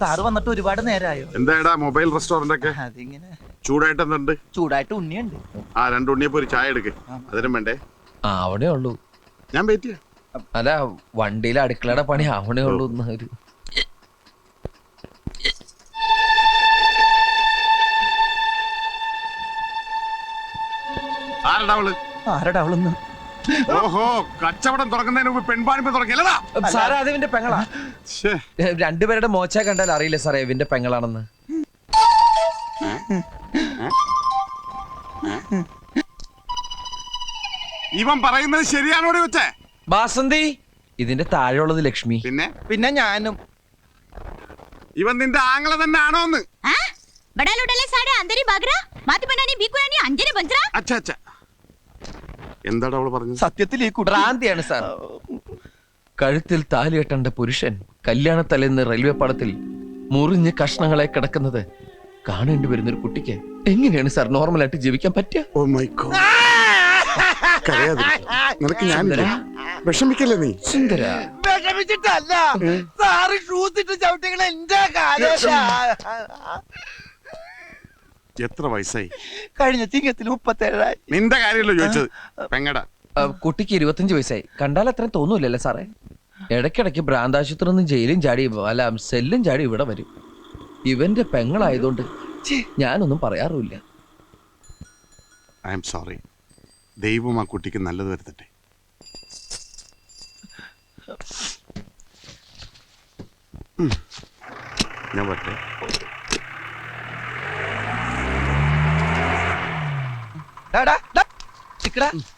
Sir വന്നിട്ട് ഒരുപാട് നേരമായോ എന്താടാ മൊബൈൽ റെസ്റ്റോറന്റ് ഒക്കെ അതിങ്ങനെ. ചൂടായിട്ട് എന്തുണ്ട്? ചൂടായിട്ട് ഉണ്ണിയുണ്ട്. ആ രണ്ട് ഉണ്ണിയപ്പോ ഒരു ചായ എടുക്ക്. അതിനും വേണ്ടേ? ആ അവിടെ ഉള്ളൂ. ഞാൻ വെയിറ്റ് ചെയ്യാം. അല്ല വണ്ടിയിലെ അടുക്കളയുടെ പണി അവിടെ ഉള്ളൂ ഒരു ആരടാ അവൾ? ആരടാ അവളൊന്ന് ഓഹോ കച്ചവടം തുടങ്ങുന്നതിന് മുമ്പ് പെൺപാണിപ്പ് തുടങ്ങിയല്ലടാ സാറേ അത് ഇവന്റെ പെങ്ങളാ ശ്ശേ, ഏ, രണ്ടുപേരുടെ മോച്ച കണ്ടാൽ അറിയില്ല സാറേ ഇവന്റെ പെങ്ങളാണെന്ന് ഇവൻ പറയുന്നത് ശരിയാണോടി വെച്ചേ ബാസന്തി ഇതിന്റെ താഴെയുള്ളത് ലക്ഷ്മി പിന്നെ പിന്നെ ഞാനും ഇവൻ നിന്റെ ആങ്ങള തന്നെ ആണോന്ന് ಆ? ಬಡ ಲೋಟಲೆ ಸಾಡೆ ಅಂದರಿ ಬಾಗ್ರ ಮಾತಿ ಬನಾನಿ ಬೀಕುಯಾನಿ ಅಂಜನೆ ಬಂಜ್ರ അച്ഛ അച്ഛ എന്താടാ അവൾ പറഞ്ഞത്? സത്യത്തിൽ ഈ കുട്ടി ഭ്രാന്തിയാണ് സാർ. കഴുത്തിൽ താലി കെട്ടേണ്ട പുരുഷൻ കല്യാണത്തലേന്ന് റെയിൽവേ പാളത്തിൽ മുറിഞ്ഞ് കഷ്ണങ്ങളെ കിടക്കുന്നത് കാണേണ്ടി വരുന്ന ഒരു കുട്ടിക്ക് എങ്ങനെയാണ് സാർ നോർമലായിട്ട് ജീവിക്കാൻ പറ്റുക? ഓ മൈ ഗോഡ് കരയാതെ നിനക്ക് ഞാൻ വിഷമിക്കല്ലേ നീ? സുന്ദര. വിഷമിച്ചിട്ടല്ല. സാറ് ഷൂസ് ഇട്ട് ചവിട്ടികള എന്റെ കാലേശാ. എത്ര വയസ്സായി? കഴിഞ്ഞ ചിങ്ങത്തിൽ മുപ്പത്തേഴായി. നിന്റെ കാര്യമല്ലോ ചോദിച്ചത്. പെങ്ങട. ആ, കുട്ടിക്ക് ഇരുപത്തഞ്ച് വയസ്സായി. കണ്ടാൽ അത്രയും തോന്നൂലല്ലേ സാറേ? ഇടയ്ക്കിടയ്ക്ക് ഭ്രാന്താശുപത്രി നിന്ന് ജയിലും ചാടി അല്ല സെല്ലും ചാടി ഇവിടെ വരും. ഇവന്റെ പെങ്ങളായതുകൊണ്ട് ഛേ, ഞാനൊന്നും പറയാറുമില്ല. ഐ എം സോറി ദൈവം ആ കുട്ടിക്ക് നല്ലത് വരുത്തട്ടെ. ഉം. ഞാൻ പറ്റേ ഡാ, ഡാ, നിക്കടാ.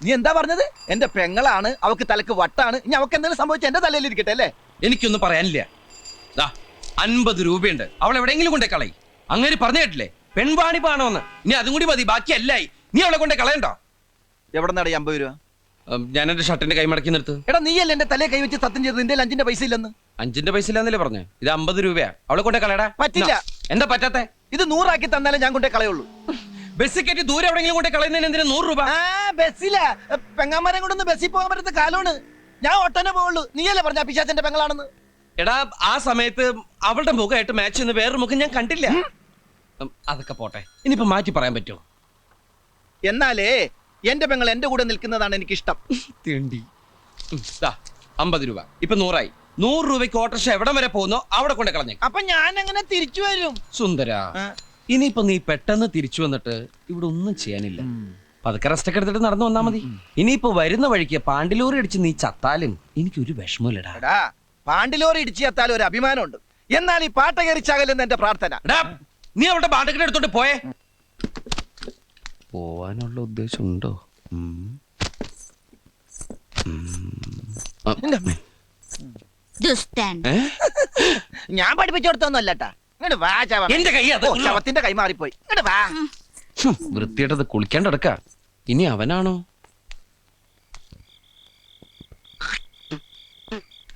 നീ എന്താ പറഞ്ഞത്? എന്റെ പെങ്ങളാണ് അവക്ക് തലക്ക് വട്ടാണ്. ഇനി അവക്ക് എന്തെങ്കിലും സംഭവിച്ച എന്റെ തലയിൽ ഇരിക്കട്ടെ അല്ലേ? എനിക്കൊന്നും പറയാനില്ല. അൻപത് രൂപയുണ്ട്. അവൾ എവിടെയെങ്കിലും കൊണ്ടേ കളയി. അങ്ങനെ പറഞ്ഞു കേട്ടില്ലേ? പെൺവാണി പാണോന്ന്. ഇനി അതും കൂടി മതി ബാക്കി അല്ലായി നീ അവളെ കൊണ്ടേ കളയണ്ടോ? എവിടെ നടാ അമ്പത് രൂപ? ഞാൻ എന്റെ ഷർട്ടിന്റെ കൈ മടക്കി നിർത്ത്. എടാ നീയല്ലേ എന്റെ തലയെ കൈവച്ച് സത്യം ചെയ്തത്? നിന്റെ അഞ്ചിന്റെ പൈസ ഇല്ലെന്ന്. അഞ്ചിന്റെ പൈസ ഇല്ലെന്നല്ലേ പറഞ്ഞു? ഇത് അമ്പത് രൂപയാ. അവളെ കൊണ്ടേ കളയടാ. പറ്റില്ല. എന്താ പറ്റാത്തെ? ഇത് നൂറാക്കി തന്നാലേ ഞാൻ കൊണ്ടേ കളയുള്ളൂ. ബസ് കയറ്റി ദൂരെ എവിടെയെങ്കിലും കൊണ്ടേ കളയുന്നതിന് എന്തിനു നൂറ് രൂപ? ആ ബസ്സിലാ പെങ്ങാമരം കൊണ്ടൊന്ന് ബസ്സിൽ പോകാൻ പറ്റുന്ന കാലമാണ്. ഞാൻ ഒട്ടനെ പോവുള്ളൂ. നീയല്ലേ പറഞ്ഞ പിശാച്ചന്റെ പെങ്ങളാണെന്ന്? എടാ ആ സമയത്ത് അവളുടെ മുഖമായിട്ട് മാച്ച് ചെയ്യുന്ന വേറൊരു മുഖം ഞാൻ കണ്ടില്ല. ഉം, അതൊക്കെ പോട്ടെ. ഇനിയിപ്പോ മാറ്റി പറയാൻ പറ്റുമോ എന്നാലേ എന്റെ പെങ്ങൾ എന്റെ കൂടെ നിൽക്കുന്നതാണ് എനിക്ക് ഇഷ്ടം തിണ്ടി അമ്പത് രൂപ. ഇപ്പൊ നൂറായി. നൂറ് രൂപയ്ക്ക് ഓട്ടർഷ എവിടം വരെ പോകുന്നോ? അവിടെ കൊണ്ട് കളഞ്ഞേക്കാം. അപ്പൊ ഞാൻ അങ്ങനെ തിരിച്ചു വരും. സുന്ദര. ഇനിയിപ്പോ നീ പെട്ടെന്ന് തിരിച്ചു വന്നിട്ട് ഇവിടെ ഒന്നും ചെയ്യാനില്ല. പതുക്കെ റെസ്റ്റ് ഒക്കെ എടുത്തിട്ട് നടന്നു വന്നാ മതി. ഇനിയിപ്പോ വരുന്ന വഴിക്ക് പാണ്ടിലോറി അടിച്ച് നീ ചത്താലും എനിക്കൊരു വിഷമമില്ലടാ. എടാ പാണ്ടിലോറി ഇടിച്ചു ചത്താലും ഒരു അഭിമാനമുണ്ട്. എന്നാൽ ഈ പാട്ട കയറിച്ചാകലെന്ന് എന്റെ പ്രാർത്ഥന. നീ അവളുടെ പാട്ടൊക്കെ എടുത്തോണ്ട് പോയേ. പോവാനുള്ള ഉദ്ദേശം ഉണ്ടോ ഞാൻ പഠിപ്പിച്ചു കൊടുത്തൊന്നുമല്ലട്ടാ. ഇങ്ങോട്ട് വാ ചവ. എന്റെ കൈ അത് ഓ, ശവത്തിന്റെ കൈ മാറിപ്പോയി. ഇങ്ങോട്ട് വാ. വൃത്തിയായിട്ടത് കുളിക്കാണ്ട് കിടക്ക ഇനി അവനാണോ?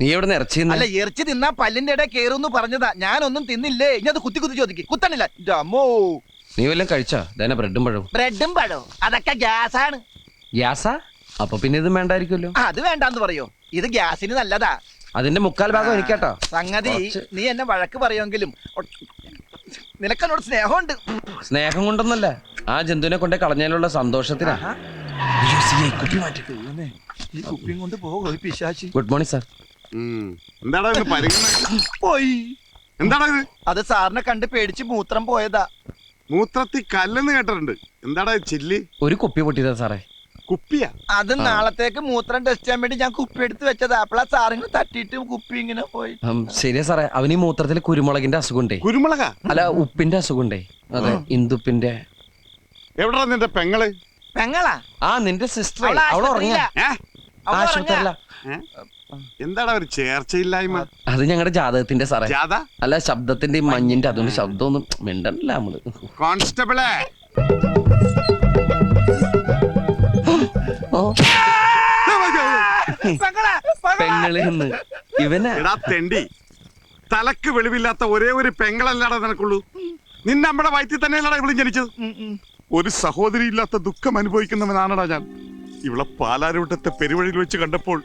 നീ എവിടെ നിന്ന് ഇറച്ചി അല്ല ഇറച്ചി തിന്നാ പല്ലിന്റെ ഇടയിൽ കയറും എന്ന് പറഞ്ഞതാ. ഞാനൊന്നും തിന്നില്ലേ? ഇനി അത് കുത്തി കുത്തി ചോദിക്കും. കുത്തണില്ല. അമ്മോ നീ വല്ലതും കഴിച്ചാ? ഇതന്നെ ബ്രെഡും പഴവും. ബ്രെഡും പഴവും. അതൊക്കെ ഗ്യാസാണ്. ഗ്യാസാ? അപ്പൊ പിന്നെ ഇത് വേണ്ടായിരിക്കുമല്ലോ. ആ, അത് വേണ്ടാന്ന് പറയോ? ഇത് ഗ്യാസിന് നല്ലതാ. അതിന്റെ മുക്കാൽ ഭാഗം എനിക്കാട്ടോ. സംഗതി കുറച്ച്. നീ എന്നെ വഴക്ക് പറയുമെങ്കിലും ഒ- നിനക്കെന്നോട് സ്നേഹമുണ്ട്. സ്നേഹം കൊണ്ടൊന്നല്ല ആ ജന്തുവിനെ കൊണ്ട് കളഞ്ഞതിലുള്ള സന്തോഷത്തിനാ. ഈ കുപ്പിയും കൊണ്ട് പോകോ പിശാശി ഗുഡ് മോർണിംഗ് സാർ. എന്താടാ ഇത് പരിഗണന? പോയി. എന്താടാ ഇത്? അത് സാറിനെ കണ്ട് പേടിച്ച് മൂത്രം പോയതാ. മൂത്രത്തി കല്ലെന്ന് കേട്ടിട്ടുണ്ട്. എന്താടാ ഇത് ചില്ലി? ഒരു കുപ്പി പൊട്ടിയതാ സാറേ. കുപ്പിയാ? അത് നാളത്തേക്ക് മൂത്രം ടെസ്റ്റ് ചെയ്യാൻ വേണ്ടി ഞാൻ കുപ്പി എടുത്ത് വെച്ചതാ. അപ്പളാ സാറിന് തട്ടിയിട്ട് കുപ്പി ഇങ്ങനെ പോയി. ഉം, ശരിയാ സാറേ. അവന് ഈ മൂത്രത്തിൽ കുരുമുളകിന്റെ അസുഖണ്ടേ കുരുമുളക? അല്ല ഉപ്പിന്റെ അസുഖണ്ടേ അതെ ഇന്ദുപ്പിന്റെ. എവിടാ നിന്റെ പെങ്ങൾ? പെങ്ങളാ? ആ നിന്റെ സിസ്റ്റർ അവൾ അവൾ ഉറങ്ങിയ. ആശുപത്രിയിലാ. ഏ? അവൾ ആശുപത്രിയില. ഉറങ്ങാ. ഏ? എന്താടാ ഒരു ചേർച്ചയില്ലായ്മ? അത് ഞങ്ങളുടെ ജാതകത്തിന്റെ സാറേ. ജാഥ അല്ല ശബ്ദത്തിന്റെ മഞ്ഞിന്റെ അതുകൊണ്ട് ശബ്ദമൊന്നും മിണ്ടല്ല നമ്മൾ. കോൺസ്റ്റബിളെ. ഓ, ഇവനാ. എടാ തെണ്ടി. തലക്ക് വെളിവില്ലാത്ത ഒരേ ഒരു പെങ്ങളല്ലാടാ നിനക്കുള്ളൂ. നിന്നെ നമ്മുടെ വയറ്റിൽ തന്നെയല്ലടാ ഇവിടെ ജനിച്ചത്. ഒരു സഹോദരി ഇല്ലാത്ത ദുഃഖം അനുഭവിക്കുന്നവനാണടാ ഞാൻ. ഇവളെ പാലാരൂട്ടത്തെ പെരുവഴിയിൽ വെച്ച് കണ്ടപ്പോൾ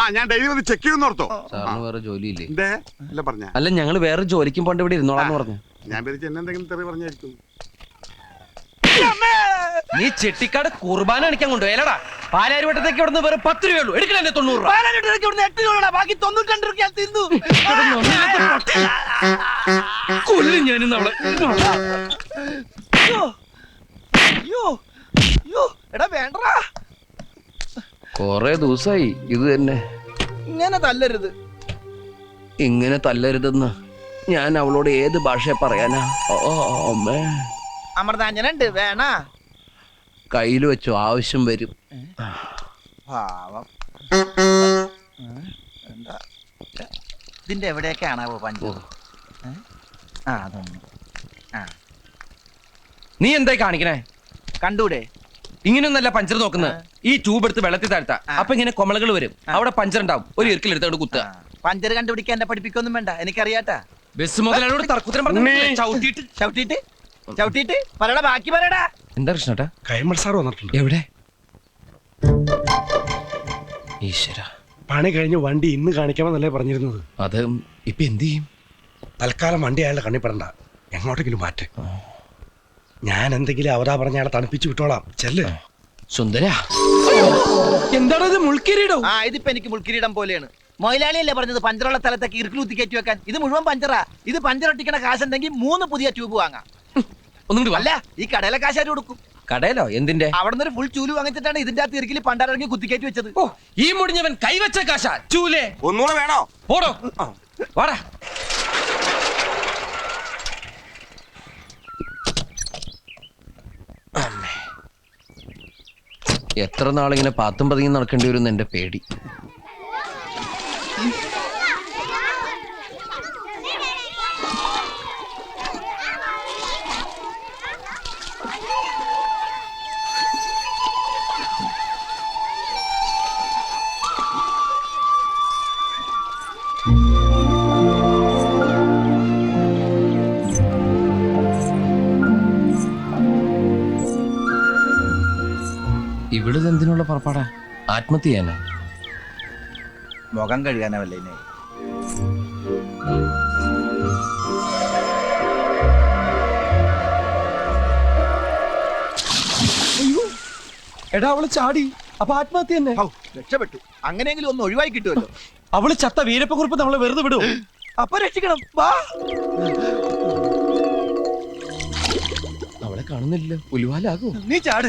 ആ ഞാൻ ഡെയിലി വന്ന് ചെക്ക് ചെയ്യുന്ന ഓർത്തോ? സാറിന് വേറെ ജോലിയില്ലേ? എന്തേ? അല്ല പറഞ്ഞ. അല്ല ഞങ്ങൾ വേറെ ജോലിക്കും പോണ്ട് ഇവിടെ ഇരുന്നോളാന്ന് പറഞ്ഞു. ഞാൻ വിചാരിച്ചു എന്നെ എന്തെങ്കിലും തെറി പറഞ്ഞായിരിക്കും. നീ ചെട്ടിക്കാട് കുർബാന കാണിക്കാൻ കൊണ്ടുപോയല്ലടാ പാലാരിവട്ടത്തേക്ക് ഇവിടുന്ന് വേറെ പത്ത് രൂപയുള്ളൂ എടുക്കണേ തൊണ്ണൂറ് രൂപ. എട്ട് രൂപ ബാക്കി തൊണ്ണൂറ്റി രൂപ തിന്നു. കൊല്ലും ഞാനിന്ന് അവളെ. അയ്യോ അയ്യോ എടാ വേണ്ടടാ. കൊറേ ദിവസമായി ഇത് തന്നെ. ഇങ്ങനെ തല്ലരുത്. ഇങ്ങനെ തല്ലരുതെന്ന് ഞാൻ അവളോട് ഏത് ഭാഷ പറയാനാ? ഓ അമ്മേ. അമൃതാഞ്ജനുണ്ട് വേണ. കയ്യിൽ വെച്ചു ആവശ്യം വരും. പാവം. എന്താ? ഇതിന്റെ എവിടെയൊക്കെയാണാവോ പഞ്ചു ഏ? ആ അതൊന്നും. നീ എന്തായി കാണിക്കണേ? കണ്ടൂടെ? ഇങ്ങനെയൊന്നല്ല പഞ്ചർ നോക്കുന്നത്. ഈ ട്യൂബ് എടുത്ത് വെള്ളത്തിൽ താഴ്ത്താ. അപ്പൊ ഇങ്ങനെ കൊമളകൾ വരും. അവിടെ പഞ്ചർ ഉണ്ടാവും. ഒരു ഇരിക്കൽ എടുത്തോണ്ട് കുത്തുക. പഞ്ചർ കണ്ടുപിടിക്കാൻ എന്നെ പഠിപ്പിക്കൊന്നും വേണ്ട. എനിക്കറിയാട്ടാ. ബസ് മുതലോട് തർക്കുത്തരം പറഞ്ഞു ചവിട്ടിയിട്ട്. ചവിട്ടിട്ട് ചവിട്ടിട്ട് പറയടാ ബാക്കി പറയടാ. എന്താ കൃഷ്ണട്ടാ? കൈമൾ സാർ വന്നിട്ടുണ്ട്. എവിടെ? ഈശ്വര. പണി കഴിഞ്ഞ് വണ്ടി ഇന്ന് കാണിക്കാമെന്നല്ലേ പറഞ്ഞിരുന്നത്. അത് ഇപ്പൊ എന്ത് ചെയ്യും? തൽക്കാലം വണ്ടി അയാളുടെ കണ്ണിപ്പെടണ്ട എങ്ങോട്ടെങ്കിലും മാറ്റ്. ഞാൻ എന്തെങ്കിലും അവരാ പറഞ്ഞ അയാളെ തണുപ്പിച്ചു വിട്ടോളാം. ചെല്ല്. സുന്ദര. എന്താണ് ഇത് മുൾക്കിരീടോ? ആ ഇതിപ്പോ എനിക്ക് മുൾക്കിരീടം പോലെയാണ്. മൊയിലാളിയല്ലേ പറഞ്ഞത് പഞ്ചറുള്ള സ്ഥലത്തേക്ക് ഇരുക്കിലൂത്തി കയറ്റി വെക്കാൻ? ഇത് മുഴുവൻ പഞ്ചറാ. ഇത് പഞ്ചർ ഒട്ടിക്കണ കാശുണ്ടെങ്കിൽ മൂന്ന് പുതിയ ട്യൂബ് വാങ്ങാം. ഒന്നും കൂടി വാ. അല്ല ഈ കടയിലെ കാശ് ആര് കൊടുക്കും? കടയിലോ? എന്തിന്റെ? അവിടെ നിന്ന് ഫുൾ ചൂൽ വാങ്ങിച്ചിട്ടാണ് ഇതിന്റെ അകത്ത് ഇറുക്കിൽ പണ്ടാരിറങ്ങി കുത്തിക്കയറ്റി വെച്ചത്. ഓ ഈ മുടിഞ്ഞവൻ കൈവച്ച കാശാ. ചൂലേ. ഒന്നുകൂടെ വേണോ? പോടോ. വാടാ. എത്ര നാളിങ്ങനെ പാത്തും പതിങ്ങി നടക്കേണ്ടി വരും എന്റെ പേടി. ഇവിടെ എന്തിനുള്ള പുറപ്പാടാ? ആത്മഹത്യ ചെയ്യാനാ? മുഖം കഴുകാനല്ലേ ഇനി? എടാ അവൾ ചാടി. അപ്പൊ ആത്മഹത്യ തന്നെ. ഹൗ, രക്ഷപ്പെട്ടു. അങ്ങനെയെങ്കിലും ഒന്ന് ഒഴിവായി കിട്ടുമല്ലോ. അവൾ ചത്ത വീരപ്പക്കുറിപ്പ് നമ്മളെ വെറുതെ വിടും അപ്പൊ രക്ഷിക്കണം. വാ. അവളെ കാണുന്നില്ല പുലിവാലാകും നീ ചാട്.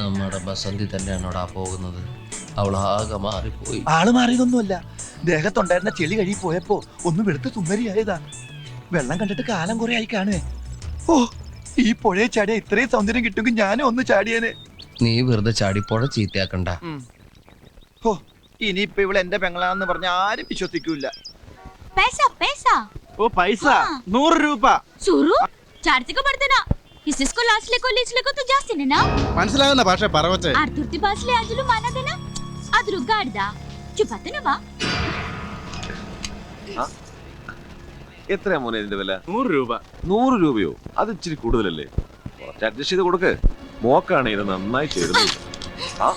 നമ്മുടെ ബസന്തി തന്നെയാണോടാ പോകുന്നത്? അവൾ ആകെ മാറിപ്പോയി. ആൾ മാറിയതൊന്നുമല്ല. ദേഹത്തുണ്ടായിരുന്ന ചെളി കഴുകി പോയപ്പോ ഒന്ന് വെളുത്ത് സുന്ദരിയായതാ വെള്ളം കണ്ടിട്ട് കാലം കുറെ ആയി കാണുവേ. ഓ ഈ പുഴയെ ചാടിയ ഇത്രയും സൗന്ദര്യം കിട്ടുമെങ്കിൽ ഞാനും ഒന്ന് ചാടിയേനെ. നീ വെറുതെ ചാടിപ്പോഴ ചീത്തയാക്കണ്ട. ഓ ഇനിയിപ്പൊ ഇവിടെ എന്റെ പെങ്ങളാണെന്ന് പറഞ്ഞ ആരും വിശ്വസിക്കൂല पैसा पैसा ഓ പൈസ നൂറ് രൂപ सुरू चार्ज का पड़ते ना इसको लास्ट लेको लीच लेको तो जास्ती ने ना മനസ്സിലാകുന്ന ഭാഷ പറവച്ചേ ಆರ್ತುರ್ತಿ ಬಾಸ್ಲೆ ಆಜಲು ಮಾನದನ ಅದ್ರ ಗಾಡ್ದ ಚುಪತ್ತನ ಬಾ എത്രയാ മോനെ ഇതിന്റെ വില നൂറ് രൂപ നൂറ് രൂപയോ അത് ഇച്ചിരി കൂടുതലല്ലേ കുറച്ച് അഡ്ജസ്റ്റ് ചെയ്ത് കൊടുക്ക് മോക്കാണ് ഇത് നന്നായി ചേരുന്നത് ആ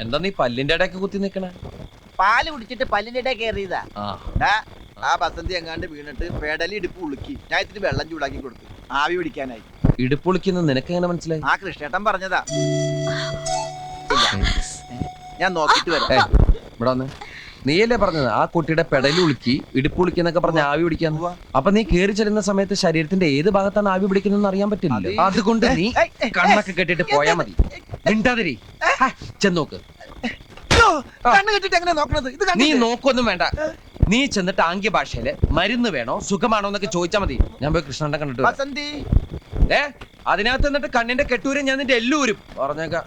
എന്താ നീ പല്ലിന്റെ ഇടയ്ക്ക് കുത്തി നിക്കണേ? പാൽ കുടിച്ചിട്ട് പല്ലിന്റെ ഇടയിൽ കയറിയതാ. ആ. ഡാ, ആ ബസന്തി എങ്ങാണ്ട് വീണിട്ട് പെടലി ഇടുപ്പ് ഉളുക്കി. ഞാൻ ഇത്തിരി വെള്ളം ചൂടാക്കി കൊടുത്തു. ആവി പിടിക്കാനായി. ഇടുപ്പൊളിക്കുന്ന നിനക്ക് എങ്ങനെ മനസ്സിലായി? ആ കൃഷ്ണേട്ടൻ പറഞ്ഞതാ. ഞാൻ നോക്കിട്ട് വരാം. ഇവിടെ വന്ന്. നീയല്ലേ പറഞ്ഞത്? ആ കുട്ടിയുടെ പെടലി ഉളുക്കി ഇടുപ്പുളിക്കി എന്നൊക്കെ പറഞ്ഞ് ആവി പിടിക്കാൻ. ഉവ്വ. അപ്പൊ നീ കേറി ചെല്ലുന്ന സമയത്ത് ശരീരത്തിന്റെ ഏത് ഭാഗത്താണ് ആവി പിടിക്കുന്നതെന്ന് അറിയാൻ പറ്റില്ല അത് ഈ- അതുകൊണ്ട് നീ ഏയ്, ഏയ്, കണ്ണൊക്കെ കെട്ടിട്ട് പോയാ മതി. മിണ്ടാതിരി. ചെന്ന് ചെന്നോക്ക്. കണ്ണു കെട്ടിട്ട് എങ്ങനെ നോക്കണത്? ഇത് നീ നോക്കൊന്നും വേണ്ട. നീ ചെന്നിട്ട് ആംഗ്യ ഭാഷയിൽ മരുന്ന് വേണോ സുഖമാണോ എന്നൊക്കെ ചോദിച്ചാ മതി. ഞാൻ പോയി കൃഷ്ണന്റെ കണ്ടിട്ട് വരാം. ഏ അതിനകത്ത് എന്നിട്ട് കണ്ണിന്റെ കെട്ടൂരും ഞാൻ നിന്റെ എല്ലൂരും പറഞ്ഞേക്കാം.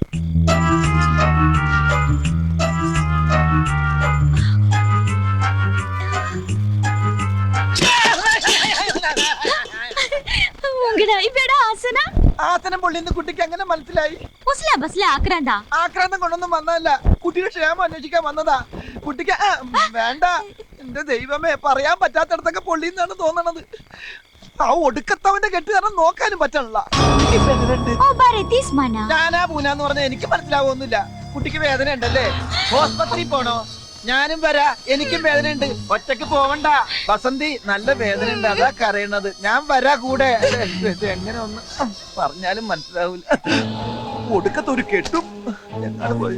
സാത്തനം പൊള്ളിയെന്ന് കുട്ടിക്ക് അങ്ങനെ മനസ്സിലായി. മുസ്ലാ ബസ്ലാ ആക്രാന്ത? ആക്രാന്തം കൊണ്ടൊന്നും വന്നതല്ല. കുട്ടിയുടെ ക്ഷേമം അന്വേഷിക്കാൻ വന്നതാ. കുട്ടിക്ക് വേണ്ട. എന്റെ ദൈവമേ പറയാൻ പറ്റാത്തടത്തൊക്കെ പൊള്ളിയെന്നാണ് തോന്നണത്. ആ ഒടുക്കത്തവന്റെ കെട്ട് കാരണം നോക്കാനും പറ്റണില്ല. ഇപ്പൊ ഓ ബാരെ തീസ് മന? ഞാനാ പൂനാന്ന് എനിക്ക് മനസ്സിലാവൊന്നുമില്ല. കുട്ടിക്ക് വേദന ഉണ്ടല്ലേ ഹോസ്പിറ്റലിൽ പോണോ? ഞാനും വരാ. എനിക്കും വേദന ഉണ്ട് ഒറ്റയ്ക്ക് പോവണ്ട. വസന്തി നല്ല വേദന ഉണ്ട് അതാ കരയണത്. ഞാൻ വരാ കൂടെ. എങ്ങനെ ഒന്ന് പറഞ്ഞാലും മനസ്സിലാവൂല. ഒടുക്കത്തൊരു കെട്ടും. എങ്ങാട് പോയി ഏ,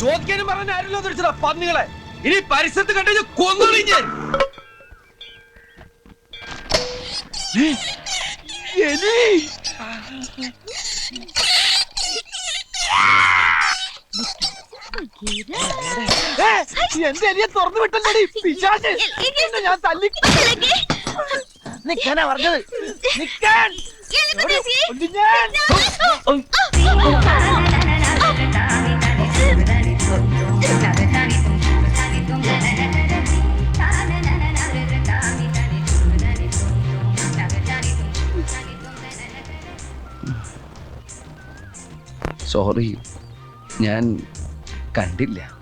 ചോദിക്കാനും പറഞ്ഞ ആരല്ലോ തിരിച്ചതാ പന്നികളെ. ഇനി പരിസരത്ത് കണ്ടു കൊന്നോളി ഞാൻ എലി എന്റെ എലിയെ തുറന്നു വിട്ടല്ലേടി പിശാച് എന്നെ ഞാൻ തല്ലി നിക്കാനാ പറഞ്ഞത് നിക്കാൻ ഉണ്ട് സോറി ഞാൻ കണ്ടില്ല.